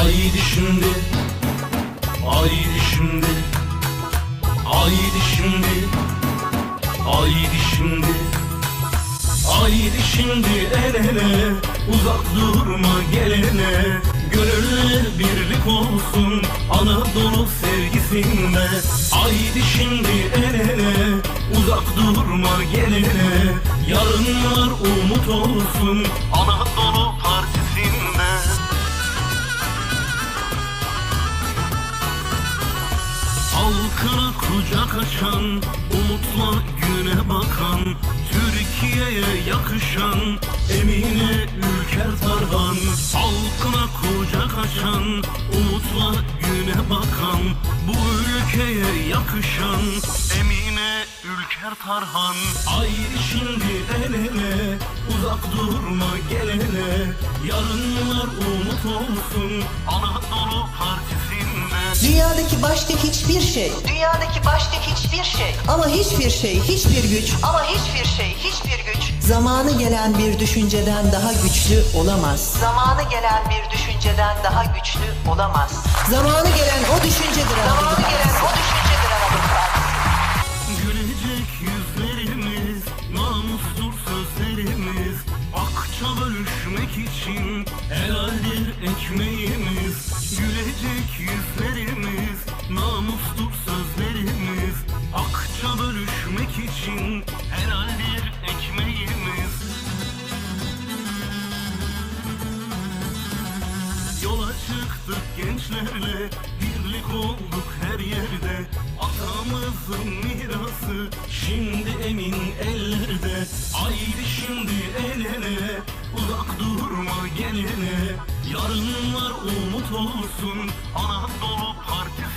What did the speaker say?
Haydi şimdi Haydi şimdi Haydi şimdi Haydi şimdi Haydi şimdi el ele Uzak durma gel ele Gönüller birlik olsun Anadolu sevgisinde. Haydi şimdi el ele Uzak durma gel ele Yarınlar umut olsun Halkına kucak açan, umutla güne bakan, Türkiye'ye yakışan, Emine Ülker Tarhan. Halkına kucak açan, umutla güne bakan, Bu ülkeye yakışan, Emine Ülker Tarhan. Haydi şimdi el ele, uzak durma gel ele, Yarınlar umut olsun, Anadolu. Dünyadaki başka hiçbir şey Dünyadaki başka hiçbir şey ama hiçbir şey, hiçbir güç ama hiçbir şey, hiçbir güç zamanı gelen bir düşünceden daha güçlü olamaz. zamanı gelen bir düşünceden daha güçlü olamaz. Zamanı gelen o düşüncedir Zamanı gelen o düşüncedir Anadolu Partisi. Gülecek yüzlerimiz, namustur sözlerimiz Akça bölüşmek için helaldir ekmeğimiz çıktık gençlerle Birlik olduk her yerde. Atamızın mirası Şimdi emin ellerde. Haydi şimdi el ele Uzak durma gel ele Yarınlar umut olsun Anadolu Partisi